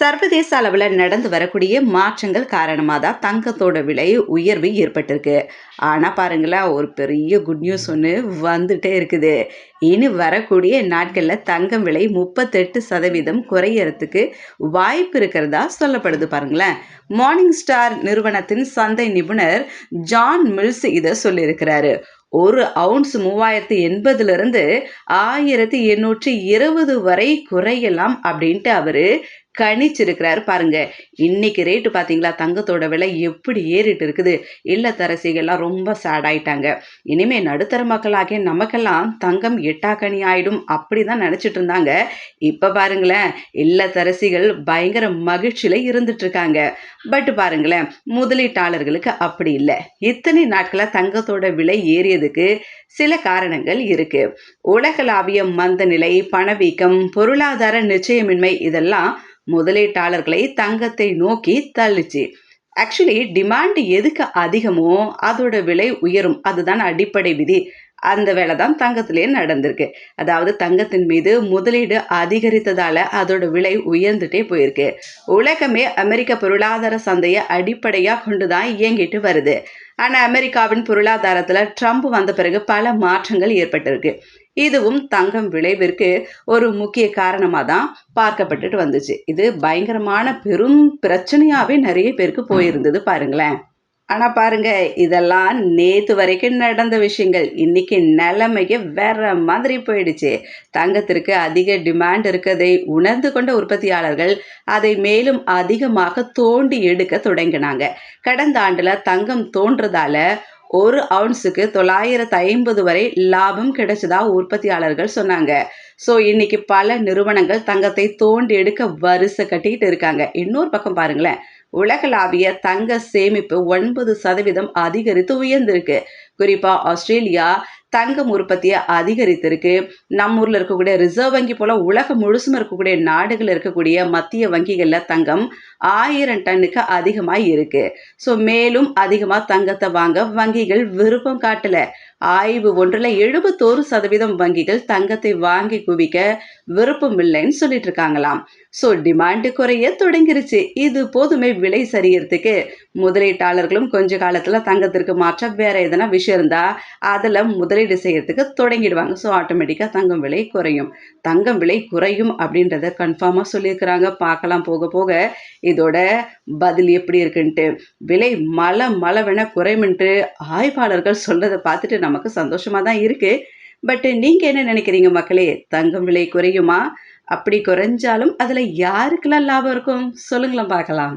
சர்வதேச அளவில் நடந்து வரக்கூடிய மாற்றங்கள் காரணமாக தான் தங்கத்தோட விலை உயர்வு ஏற்பட்டிருக்கு. ஆனால் பாருங்களேன் ஒரு பெரிய குட் நியூஸ் ஒன்று வந்துட்டே இருக்குது. இனி வரக்கூடிய நாட்களில் தங்கம் விலை முப்பத்தெட்டு சதவீதம் குறையறதுக்கு வாய்ப்பு இருக்கிறதா சொல்லப்படுது பாருங்களேன். மார்னிங் ஸ்டார் நிறுவனத்தின் சந்தை நிபுணர் ஜான் மில்ஸ் இதை சொல்லியிருக்கிறாரு. ஒரு அவுன்ஸ் மூவாயிரத்தி எண்பதுலேருந்து ஆயிரத்தி எண்ணூற்றி இருபது வரை குறையலாம் அப்படின்ட்டு அவர் கணிச்சிருக்கிறாரு. பாருங்க இன்னைக்கு ரேட்டு பார்த்தீங்களா தங்கத்தோட விலை எப்படி ஏறிட்டு இருக்குது? இல்லத்தரசிகள்லாம் ரொம்ப சேட் ஆயிட்டாங்க. இனிமே நடுத்தர மக்களாகிய நமக்கெல்லாம் தங்கம் எட்டாக்கணி ஆயிடும் அப்படி தான் நினச்சிட்டு இருந்தாங்க. இப்போ பாருங்களேன் இல்லத்தரசிகள் பயங்கர மகிழ்ச்சியில் இருந்துட்டு இருக்காங்க பட் பாருங்களேன் முதலீட்டாளர்களுக்கு அப்படி இல்லை. இத்தனை நாட்களாக தங்கத்தோட விலை ஏறியதுக்கு சில காரணங்கள் இருக்கு. உலகளாவிய மந்த நிலை பணவீக்கம் பொருளாதார நிச்சயமின்மை இதெல்லாம் முதலீட்டாளர்களை தங்கத்தை நோக்கி தள்ளுச்சு. ஆக்சுவலி டிமாண்ட் எதுக்கு அதிகமோ அதோட விலை உயரும். அதுதான் அடிப்படை விதி. அந்த வேலை தான் தங்கத்திலேயே நடந்திருக்கு. அதாவது தங்கத்தின் மீது முதலீடு அதிகரித்ததால அதோட விலை உயர்ந்துட்டே போயிருக்கு. உலகமே அமெரிக்க பொருளாதார சந்தையை அடிப்படையாக கொண்டு தான் இயங்கிட்டு வருது. ஆனால் அமெரிக்காவின் பொருளாதாரத்தில் ட்ரம்ப் வந்த பிறகு பல மாற்றங்கள் ஏற்பட்டிருக்கு. இதுவும் தங்கம் விளைவிற்கு ஒரு முக்கிய காரணமாக தான் பார்க்கப்பட்டுட்டு வந்துச்சு. இது பயங்கரமான பெரும் பிரச்சனையாகவே நிறைய பேருக்கு போயிருந்தது பாருங்களேன். ஆனால் பாருங்க இதெல்லாம் நேற்று வரைக்கும் நடந்த விஷயங்கள். இன்னைக்கு நிலைமைக்கு வேற மாதிரி போயிடுச்சு. தங்கத்திற்கு அதிக டிமாண்ட் இருக்கதை உணர்ந்து கொண்ட உற்பத்தியாளர்கள் அதை மேலும் அதிகமாக தோண்டி எடுக்க தொடங்கினாங்க. கடந்த ஆண்டில் தங்கம் தோன்றதால ஒரு அவுன்ஸுக்கு தொள்ளாயிரத்து ஐம்பது வரை லாபம் கிடைச்சதா உற்பத்தியாளர்கள் சொன்னாங்க. ஸோ இன்னைக்கு பல நிறுவனங்கள் தங்கத்தை தோண்டி எடுக்க வரிசை கட்டிக்கிட்டு இருக்காங்க. இன்னொரு பக்கம் பாருங்களேன். உலகளாவிய தங்க சேமிப்பு ஒன்பது சதவீதம் அதிகரித்து உயர்ந்திருக்கு. குறிப்பாக ஆஸ்திரேலியா தங்கம் உற்பத்தியை அதிகரித்திருக்கு. நம்ம ஊரில் இருக்கக்கூடிய ரிசர்வ் வங்கி போல் உலகம் முழுசும் இருக்கக்கூடிய நாடுகள் இருக்கக்கூடிய மத்திய வங்கிகளில் தங்கம் ஆயிரம் டன்னுக்கு அதிகமாக இருக்குது ஸோ மேலும் அதிகமாக தங்கத்தை வாங்க வங்கிகள் விருப்பம் காட்டலை. ஆய்வு ஒன்றில் எழுபத்தோரு சதவீதம் வங்கிகள் தங்கத்தை வாங்கி குவிக்க விருப்பம் இல்லைன்னு சொல்லிட்டு இருக்காங்களாம். ஸோ டிமாண்டு குறைய தொடங்கிருச்சு. இது போதுமே விலை சரியறதுக்கு. முதலீட்டாளர்களும் கொஞ்ச காலத்தில் தங்கத்திற்கு மாற்ற வேற எதனா விஷயம் இருந்தால் அதில் முதலீடு செய்கிறதுக்கு தொடங்கிடுவாங்க. ஸோ ஆட்டோமேட்டிக்காக தங்கம் விலை குறையும். தங்கம் விலை குறையும் அப்படின்றத கன்ஃபார்மாக சொல்லியிருக்கிறாங்க. பார்க்கலாம் போக போக இதோட பதில் எப்படி இருக்குன்ட்டு. விலை மலை மலவென குறையும்ன்ட்டு ஆய்வாளர்கள் சொல்கிறத பார்த்துட்டு நமக்கு சந்தோஷமாக தான் இருக்குது பட்டு நீங்கள் என்ன நினைக்கிறீங்க மக்களே? தங்கம் விலை குறையுமா? அப்படி குறைஞ்சாலும் அதில் யாருக்கெல்லாம் லாபம் இருக்கும்? சொல்லுங்களேன் பார்க்கலாம்.